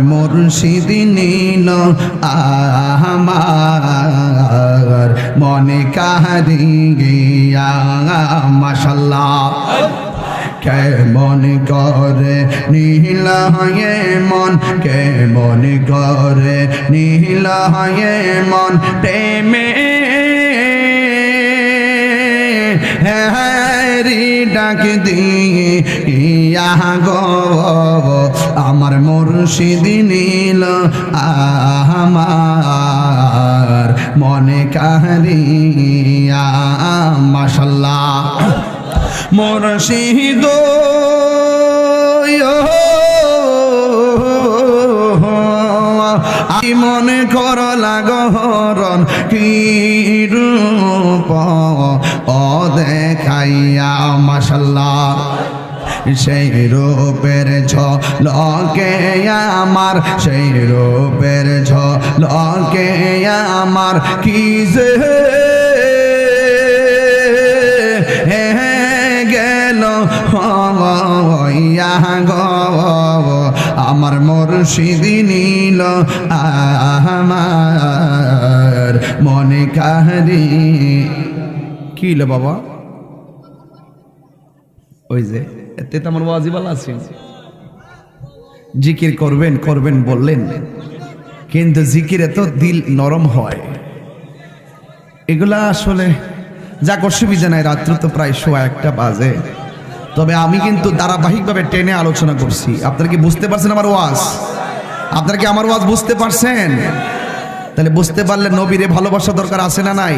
মুর্শিদ নীল আমার, মনে কাহারি গিয়া, মাশাল্লাহ। কেমন করে নীল হয়ে মন, কেমন করে নীল হয়ে মন, প্রেমে হ্যারি ডাক দিয়া গো আমার মুর্শিদ নীল আমার মনে কাহারিয়া, মাশাল্লাহ। মুর্শিদ মনে কর লাগরণ কি রূপ ও দেখাইয়া, মাশাল্লাহ। সেই রূপের ছ লকে আমার, সেই রূপের ছ লকে আমার কি যে গেল? হইয়া গো, আমার মুর্শিদি নীল আমার, মনে কাহারি। কি বাবা? ওই যে, এতে তো আমার ওয়াজিবাল আছে। জিকির করবেন করবেন বললেন। কিন্তু জিকির এত দিল নরম হয়। এগুলা আসলে যা অসুবিধা নাই, রাত্র তো প্রায় সোয়া একটা বাজে। তবে আমি কিন্তু ধারাবাহিকভাবে টেনে আলোচনা করছি। আপনারা কি বুঝতে পারছেন আমার ওয়াজ? আপনারা কি আমার ওয়াজ বুঝতে পারছেন? তাহলে বুঝতে পারলে নবীরে ভালোবাসা দরকার আছে না নাই?